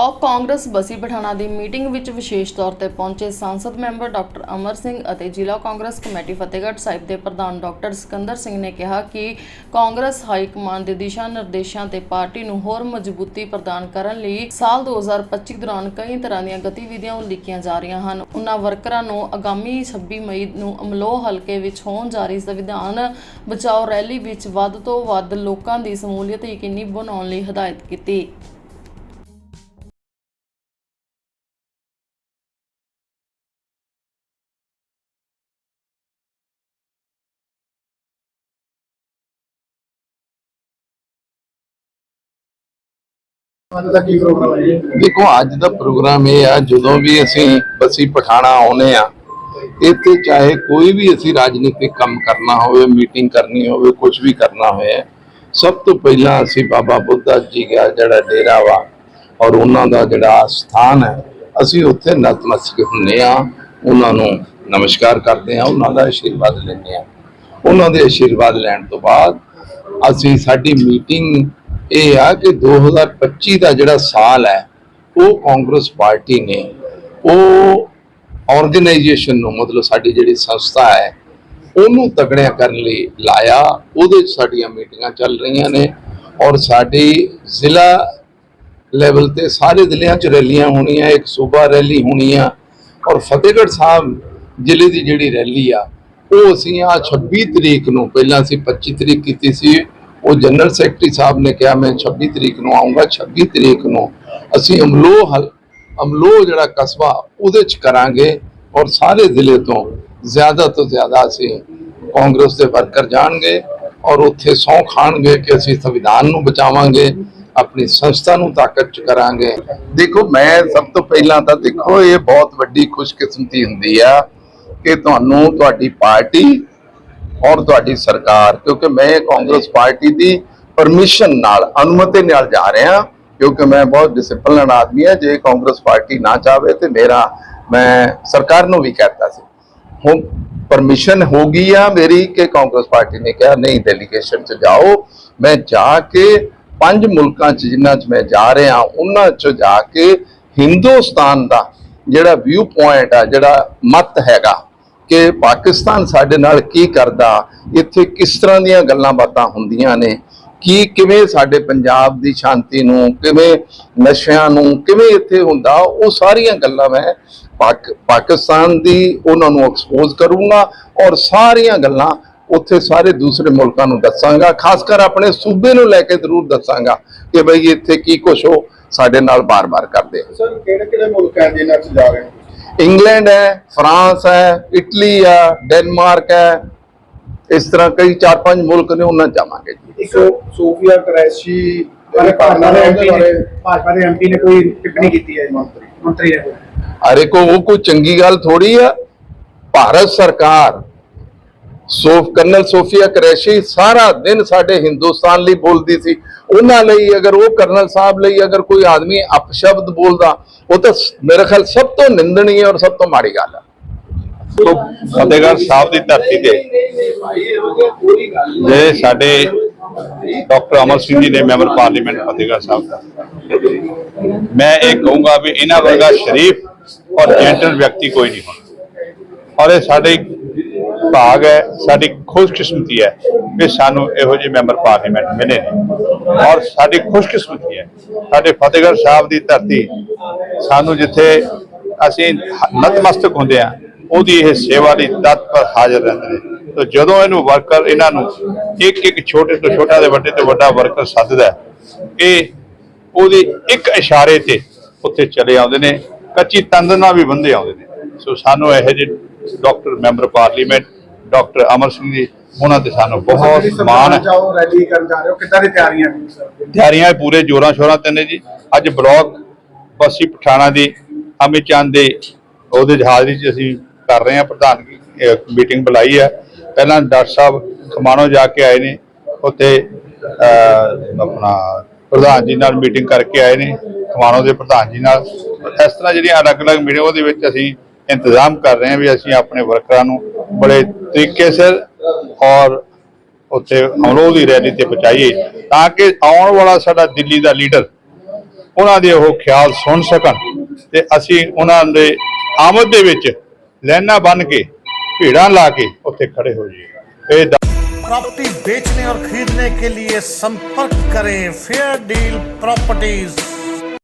Block Congress Bassi Pathana ਦੀ meeting ਵਿੱਚ ਵਿਸ਼ੇਸ਼ ਤੌਰ ਤੇ ਪਹੁੰਚੇ ਸੰਸਦ ਮੈਂਬਰ ਡਾਕਟਰ ਅਮਰ ਸਿੰਘ ਅਤੇ ਜ਼ਿਲ੍ਹਾ ਕਾਂਗਰਸ ਕਮੇਟੀ ਫਤਿਹਗੜ੍ਹ ਸਾਹਿਬ ਦੇ ਪ੍ਰਧਾਨ ਡਾਕਟਰ ਸਿਕੰਦਰ ਸਿੰਘ ਨੇ ਕਿਹਾ ਕਿ ਕਾਂਗਰਸ ਹਾਈ ਕਮਾਂਡ ਦੇ ਦਿਸ਼ਾ ਨਿਰਦੇਸ਼ਾਂ ਤੇ ਪਾਰਟੀ ਨੂੰ ਹੋਰ ਮਜ਼ਬੂਤੀ ਪ੍ਰਦਾਨ ਕਰਨ ਲਈ ਸਾਲ 2025 ਦੌਰਾਨ ਕਈ ਤਰ੍ਹਾਂ ਦੀਆਂ ਗਤੀਵਿਧੀਆਂ ਉਲੀਕੀਆਂ ਜਾ ਰਹੀਆਂ ਹਨ। ਉਨ੍ਹਾਂ ਵਰਕਰਾਂ ਨੂੰ ਆਗਾਮੀ 26 ਮਈ ਨੂੰ ਅਮਲੋਹ ਹਲਕੇ ਵਿੱਚ ਹੋਣ ਜਾ ਰਹੀ ਸੰਵਿਧਾਨ ਬਚਾਓ ਰੈਲੀ ਵਿੱਚ ਵੱਧ ਤੋਂ ਵੱਧ ਲੋਕਾਂ ਦੀ ਸ਼ਮੂਲੀਅਤ ਯਕੀਨੀ ਬਣਾਉਣ ਲਈ ਹਦਾਇਤ ਕੀਤੀ। ਦੇਖੋ, ਅੱਜ ਦਾ ਪ੍ਰੋਗਰਾਮ ਇਹ ਆ, ਜਦੋਂ ਵੀ ਅਸੀਂ ਬਸੀ ਪਠਾਣਾ ਆਉਨੇ ਆ, ਇੱਥੇ ਚਾਹੇ ਕੋਈ ਵੀ ਅਸੀਂ ਰਾਜਨੀਤਿਕ ਕੰਮ ਕਰਨਾ ਹੋਵੇ ਮੀਟਿੰਗ ਕਰਨੀ ਹੋਵੇ ਕੁਝ ਵੀ ਕਰਨਾ ਹੋਵੇ, ਸਭ ਤੋਂ ਪਹਿਲਾਂ ਅਸੀਂ ਬਾਬਾ ਬੁੱਧਾ ਜੀ ਦਾ ਜਿਹੜਾ ਡੇਰਾ ਵਾ ਔਰ ਉਹਨਾਂ ਦਾ ਜਿਹੜਾ ਸਥਾਨ ਹੈ, ਅਸੀਂ ਉੱਥੇ ਨਤਮਸਤਕ ਹੁੰਨੇ ਆ, ਉਹਨਾਂ ਨੂੰ ਨਮਸਕਾਰ ਕਰਦੇ ਆ, ਉਹਨਾਂ ਦਾ ਆਸ਼ੀਰਵਾਦ ਲੈਂਦੇ ਆ। ਉਹਨਾਂ ਦੇ ਆਸ਼ੀਰਵਾਦ ਲੈਣ ਤੋਂ ਬਾਅਦ ਅਸੀਂ ਸਾਡੀ ਮੀਟਿੰਗ ਇਹ ਆ ਕਿ 2025 ਦਾ ਜਿਹੜਾ ਸਾਲ ਹੈ, ਉਹ ਕਾਂਗਰਸ ਪਾਰਟੀ ਨੇ ਉਹ ਆਰਗੇਨਾਈਜੇਸ਼ਨ ਨੂੰ, ਮਤਲਬ ਸਾਡੀ ਜਿਹੜੀ ਸੰਸਥਾ ਹੈ, ਉਹਨੂੰ ਤਗੜਿਆ ਕਰਨ ਲਈ ਲਾਇਆ। ਉਹਦੇ 'ਚ ਸਾਡੀਆਂ ਮੀਟਿੰਗਾਂ ਚੱਲ ਰਹੀਆਂ ਨੇ ਔਰ ਸਾਡੀ ਜ਼ਿਲ੍ਹਾ ਲੈਵਲ ਤੇ ਸਾਰੇ ਜ਼ਿਲ੍ਹਿਆਂ 'ਚ ਰੈਲੀਆਂ ਹੋਣੀਆਂ, ਇੱਕ ਸੂਬਾ ਰੈਲੀ ਹੋਣੀ ਆ ਔਰ ਫਤਿਹਗੜ੍ਹ ਸਾਹਿਬ ਜ਼ਿਲ੍ਹੇ ਦੀ ਜਿਹੜੀ ਰੈਲੀ ਆ, ਉਹ ਅਸੀਂ ਆ 26 ਤਰੀਕ ਨੂੰ, ਪਹਿਲਾਂ ਅਸੀਂ 25 ਤਰੀਕ ਕੀਤੀ ਸੀ ਉਹ ਜਨਰਲ ਸੈਕਟਰੀ ਸਾਹਿਬ ਨੇ ਕਿਹਾ, ਮੈਂ 26 ਤਰੀਕ ਨੂੰ ਆਉਂਗਾ 26 ਤਰੀਕ ਨੂੰ ਅਸੀਂ ਅਮਲੋ ਹਲ ਅਮਲੋ ਜਿਹੜਾ ਕਸਬਾ, ਉਹਦੇ ਚ ਕਰਾਂਗੇ ਔਰ ਸਾਰੇ ਜ਼ਿਲ੍ਹੇ ਤੋਂ ਜ਼ਿਆਦਾ ਤੋਂ ਜ਼ਿਆਦਾ ਅਸੀਂ ਕਾਂਗਰਸ ਦੇ ਵਰਕਰ ਜਾਣਗੇ ਔਰ ਉੱਥੇ ਸਹੁੰ ਖਾਣਗੇ ਕਿ ਅਸੀਂ ਸੰਵਿਧਾਨ ਨੂੰ ਬਚਾਵਾਂਗੇ, ਆਪਣੀ ਸੰਸਥਾ ਨੂੰ ਤਾਕਤ ਚ ਕਰਾਂਗੇ। ਦੇਖੋ, ਮੈਂ ਸਭ ਤੋਂ ਪਹਿਲਾਂ ਤਾਂ ਦੇਖੋ, ਇਹ ਬਹੁਤ ਵੱਡੀ ਖੁਸ਼ਕਿਸਮਤੀ ਹੁੰਦੀ ਆ ਕਿ ਤੁਹਾਨੂੰ ਤੁਹਾਡੀ ਪਾਰਟੀ ਔਰ ਤੁਹਾਡੀ ਸਰਕਾਰ ਕਿਉਂਕਿ ਮੈਂ ਕਾਂਗਰਸ ਪਾਰਟੀ ਦੀ ਪਰਮਿਸ਼ਨ ਨਾਲ ਅਨੁਮਤੀ ਨਾਲ ਜਾ ਰਿਹਾ ਕਿਉਂਕਿ ਮੈਂ ਬਹੁਤ ਡਿਸਪਲਿਨ ਆਦਮੀ ਹਾਂ ਜੇ ਕਾਂਗਰਸ ਪਾਰਟੀ ਨਾ ਚਾਹਵੇ ਤੇ ਮੇਰਾ ਮੈਂ ਸਰਕਾਰ ਨੂੰ ਵੀ ਕਹਿਤਾ ਸੀ। ਹੁਣ ਪਰਮਿਸ਼ਨ ਹੋ ਗਈ ਆ ਮੇਰੀ ਕਿ ਕਾਂਗਰਸ ਪਾਰਟੀ ਨੇ ਕਿਹਾ ਨਹੀਂ ਡੈਲੀਗੇਸ਼ਨ ਚ ਜਾਓ। ਮੈਂ ਜਾ ਕੇ ਪੰਜ ਮੁਲਕਾਂ ਚ ਜਿਨ੍ਹਾਂ ਚ ਮੈਂ ਜਾ ਰਿਹਾ ਉਹਨਾਂ ਚ ਜਾ ਕੇ ਹਿੰਦੁਸਤਾਨ ਦਾ ਜਿਹੜਾ ਵਿਊ ਪੁਆਇੰਟ ਆ ਜਿਹੜਾ ਮਤ ਹੈਗਾ ਕਿ ਪਾਕਿਸਤਾਨ ਸਾਡੇ ਨਾਲ ਕੀ ਕਰਦਾ, ਇੱਥੇ ਕਿਸ ਤਰ੍ਹਾਂ ਦੀਆਂ ਗੱਲਾਂ ਬਾਤਾਂ ਹੁੰਦੀਆਂ ਨੇ, ਕੀ ਕਿਵੇਂ ਸਾਡੇ ਪੰਜਾਬ ਦੀ ਸ਼ਾਂਤੀ ਨੂੰ, ਕਿਵੇਂ ਨਸ਼ਿਆਂ ਨੂੰ, ਕਿਵੇਂ ਇੱਥੇ ਹੁੰਦਾ, ਉਹ ਸਾਰੀਆਂ ਗੱਲਾਂ ਮੈਂ ਪਾਕ- ਪਾਕਿਸਤਾਨ ਦੀ ਉਹਨਾਂ ਨੂੰ ਐਕਸਪੋਜ਼ ਕਰੂੰਗਾ ਔਰ ਸਾਰੀਆਂ ਗੱਲਾਂ ਉੱਥੇ ਸਾਰੇ ਦੂਸਰੇ ਮੁਲਕਾਂ ਨੂੰ ਦੱਸਾਂਗਾ, ਖਾਸ ਕਰ ਆਪਣੇ ਸੂਬੇ ਨੂੰ ਲੈ ਕੇ ਜ਼ਰੂਰ ਦੱਸਾਂਗਾ ਕਿ ਬਈ ਇੱਥੇ ਕੀ ਕੁਛ ਉਹ ਸਾਡੇ ਨਾਲ ਬਾਰ-ਬਾਰ ਕਰਦੇ ਸਰ ਕਿਹੜੇ ਕਿਹੜੇ ਮੁਲਕ ਹੈ ਜਿਨ੍ਹਾਂ ਚ ਜਾ ਰਹੇ ਇੰਗਲੈਂਡ ਹੈ ਫਰਾਂਸ ਹੈ ਇਟਲੀ ਹੈ ਡੈਨਮਾਰਕ ਹੈ। ਇਸ ਤਰ੍ਹਾਂ ਕਈ ਚਾਰ ਪੰਜ ਮੁਲਕ ਨੇ ਉਹਨਾਂ ਜਾਵਾਂਗੇ ਜੀ। ਇੱਕ ਸੋਫੀਆ ਕਰੈਸ਼ੀ ਭਾਰਤ ਦੇ ਐਮਪੀ ਨੇ ਭਾਜਪਾ ਦੇ ਐਮਪੀ ਨੇ ਕੋਈ ਟਿੱਪਣੀ ਕੀਤੀ ਹੈ ਮੰਤਰੀ। ਮੰਤਰੀ ਨੇ ਅਰੇ ਕੋ ਉਹ ਕੋਈ ਚੰਗੀ ਗੱਲ ਥੋੜੀ ਆ। ਭਾਰਤ ਸਰਕਾਰ ਸੋਫ ਕਰਨਲ ਸੋਫੀਆ ਕਰੈਸ਼ੀ ਸਾਰਾ ਦਿਨ ਸਾਡੇ ਹਿੰਦੁਸਤਾਨ ਲਈ ਬੋਲਦੀ ਸੀ। ਉਹਨਾਂ ਲਈ ਅਗਰ ਉਹ ਕਰਨਲ ਸਾਹਿਬ ਲਈ ਅਗਰ ਕੋਈ ਆਦਮੀ ਅਪਸ਼ਬਦ ਬੋਲਦਾ, ਉਹ ਤਾਂ ਸ- ਮੇਰੇ ਖਿਆਲ ਸਭ ਤੋਂ ਨਿੰਦਣੀ ਔਰ ਸਭ ਤੋਂ ਮਾੜੀ ਗੱਲ ਆ ਸੋ, ਫਤਿਹਗੜ੍ਹ ਸਾਹਿਬ ਦੀ ਧਰਤੀ ਤੇ ਜਿਹੜੇ ਸਾਡੇ ਡਾਕਟਰ ਅਮਰ ਸਿੰਘ ਜੀ ਨੇ ਮੈਂਬਰ ਪਾਰਲੀਮੈਂਟ ਫਤਿਹਗੜ੍ਹ ਸਾਹਿਬ ਦਾ, ਮੈਂ ਇਹ ਕਹੂੰਗਾ ਵੀ ਇਹਨਾਂ ਵਰਗਾ ਸ਼ਰੀਫ ਔਰ ਜੈਂਟਲ ਵਿਅਕਤੀ ਕੋਈ ਨਹੀਂ ਹੋਣਾ। ਔਰ ਇਹ ਸਾਡੇ ਭਾਗ ਹੈ, ਸਾਡੀ ਖੁਸ਼ਕਿਸਮਤੀ ਹੈ ਕਿ ਸਾਨੂੰ ਇਹੋ ਜਿਹੇ ਮੈਂਬਰ ਪਾਰਲੀਮੈਂਟ ਮਿਲੇ ਨੇ। ਔਰ ਸਾਡੀ ਖੁਸ਼ਕਿਸਮਤੀ ਹੈ। ਸਾਡੇ ਫਤਿਹਗੜ੍ਹ ਸਾਹਿਬ ਦੀ ਧਰਤੀ, ਸਾਨੂੰ ਜਿੱਥੇ ਅਸੀਂ ਨਤਮਸਤਕ ਹੁੰਦੇ ਆ ਉਹਦੀ ਇਹ ਸੇਵਾ ਲਈ ਤਤਪਰ ਹਾਜ਼ਰ ਰਹਿੰਦੇ ਨੇ। ਤੇ ਜਦੋਂ ਇਹਨੂੰ ਵਰਕਰ ਇਹਨਾਂ ਨੂੰ ਇੱਕ ਇੱਕ ਛੋਟੇ ਤੋਂ ਛੋਟਾ ਤੇ ਵੱਡੇ ਤੋਂ ਵੱਡਾ ਵਰਕਰ ਸੱਦਦਾ ਇਹ ਉਹਦੇ ਇੱਕ ਇਸ਼ਾਰੇ ਤੇ ਉੱਥੇ ਚਲੇ ਆਉਂਦੇ ਨੇ, ਕੱਚੀ ਤੰਦ ਨਾਲ ਵੀ ਬੰਦੇ ਆਉਂਦੇ ਨੇ। ਸੋ ਸਾਨੂੰ ਇਹੋ ਜਿਹੇ doctor, member parliament doctor Amar Singh ji ਉਹਨਾਂ ਤੇ ਸਾਨੂੰ ਬਹੁਤ ਮਾਣ ਹੈ। ਚਾਹੋ ਰੈਲੀ ਕਰਨ ਜਾ ਰਹੇ ਹੋ। ਕਿੱਦਾਂ ਦੀ ਤਿਆਰੀਆਂ ਨੇ ਸਰ? ਤਿਆਰੀਆਂ ਪੂਰੇ ਜੋਰਾਂ ਸ਼ੋਰਾਂ ਤੇ ਨੇ ਜੀ। ਅੱਜ ਬਲਾਕ ਬਸੀ ਪਠਾਣਾ ਦੀ ਅਮਿਤ ਚੰਦ ਦੇ ਉਹਦੇ 'ਚ ਹਾਜ਼ਰੀ 'ਚ ਅਸੀਂ ਕਰ ਰਹੇ ਹਾਂ ਪ੍ਰਧਾਨਗੀ ਮੀਟਿੰਗ ਬੁਲਾਈ ਹੈ। ਪਹਿਲਾਂ ਡਾਕਟਰ ਸਾਹਿਬ ਖਮਾਣੋ ਜਾ ਕੇ ਆਏ ਨੇ ਉੱਥੇ ਆਪਣਾ ਪ੍ਰਧਾਨ ਜੀ ਨਾਲ ਮੀਟਿੰਗ ਕਰਕੇ ਆਏ ਨੇ ਖਮਾਣੋ ਦੇ ਪ੍ਰਧਾਨ ਜੀ ਨਾਲ। ਇਸ ਤਰ੍ਹਾਂ ਜਿਹੜੀਆਂ ਅਲੱਗ-ਅਲੱਗ ਮੀਟਿੰਗ ਉਹਦੇ ਵਿੱਚ ਅਸੀਂ ਇੰਤਜ਼ਾਮ ਕਰ ਰਹੇ ਹਾਂ ਵੀ ਅਸੀਂ ਆਪਣੇ ਵਰਕਰਾਂ ਨੂੰ ਬੜੇ ਤਰੀਕੇ ਸਿਰ ਔਰ ਉੱਥੇ ਅਮਰੋਹ ਦੀ ਰੈਲੀ ਤੇ ਪਹੁੰਚਾਈਏ ਤਾਂ ਕਿ ਆਉਣ ਵਾਲਾ ਸਾਡਾ ਦਿੱਲੀ ਦਾ ਲੀਡਰ ਉਹਨਾਂ ਦੇ ਉਹ ਖਿਆਲ ਸੁਣ ਸਕਣ ਤੇ ਅਸੀਂ ਉਹਨਾਂ ਦੇ ਆਮਦ ਦੇ ਵਿੱਚ ਲਾਈਨਾਂ ਬੰਨ ਕੇ ਭੀੜਾਂ ਲਾ ਕੇ ਉੱਥੇ ਖੜੇ ਹੋ ਜਾਈਏ ਇਹ ਦ- प्रॉपर्टी बेचने और खरीदने के लिए संपर्क करें फेयर डील प्रॉपर्टीज